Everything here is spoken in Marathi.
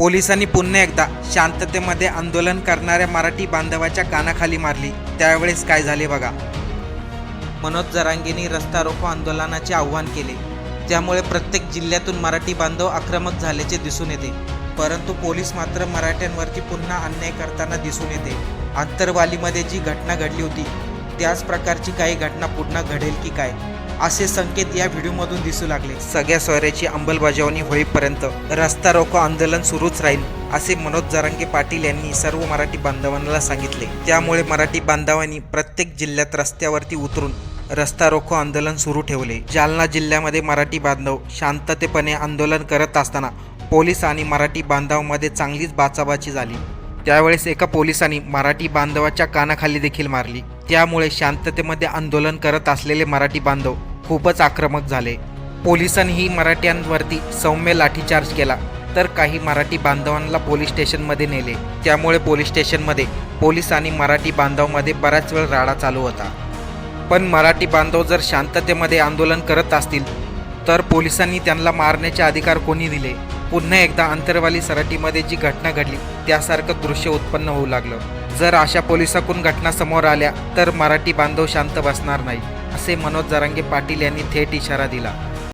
पोलिसांनी पुन्हा एकदा शांततेमध्ये आंदोलन करणाऱ्या मराठी बांधवाच्या कानाखाली मारली. त्यावेळेस काय झाले बघा. मनोज जरांगेंनी रस्ता रोको आंदोलनाचे आव्हान केले. त्यामुळे प्रत्येक जिल्ह्यातून मराठी बांधव आक्रमक झाल्याचे दिसून येते. परंतु पोलीस मात्र मराठ्यांवरती पुन्हा अन्याय करताना दिसून येते. आंतरवालीमध्ये जी घटना घडली होती त्याच प्रकारची काही घटना पुन्हा घडेल की काय? असे संकेत या व्हिडिओमधून दिसू लागले. सगळ्या सोयऱ्याची अंमलबजावणी होईपर्यंत रस्ता रोको आंदोलन सुरूच राहील असे मनोज जरांगे पाटील यांनी सर्व मराठी बांधवांना सांगितले. त्यामुळे मराठी बांधवांनी प्रत्येक जिल्ह्यात रस्त्यावरती उतरून रस्ता रोको आंदोलन सुरू ठेवले. जालना जिल्ह्यामध्ये मराठी बांधव शांततेपणे आंदोलन करत असताना पोलीस आणि मराठी बांधवामध्ये चांगलीच बाचाबाची झाली. त्यावेळेस एका पोलिसांनी मराठी बांधवाच्या कानाखाली देखील मारली. त्यामुळे शांततेमध्ये आंदोलन करत असलेले मराठी बांधव खूपच आक्रमक झाले. पोलिसांनीही मराठ्यांवरती सौम्य लाठीचार्ज केला तर काही मराठी बांधवांना पोलीस स्टेशनमध्ये नेले. त्यामुळे पोलीस स्टेशनमध्ये पोलीस आणि मराठी बांधवमध्ये बराच वेळ राडा चालू होता. पण मराठी बांधव जर शांततेमध्ये आंदोलन करत असतील तर पोलिसांनी त्यांना मारण्याचे अधिकार कोणी दिले? पुन्हा एकदा अंतरवाली सराटीमध्ये जी घटना घडली त्यासारखं दृश्य उत्पन्न होऊ लागलं. जर अशा पोलिसाकडून घटना समोर आल्या तर मराठी बांधव शांत बसणार नाही असे मनोज जरांगे पाटील यांनी थेट इशारा दिला.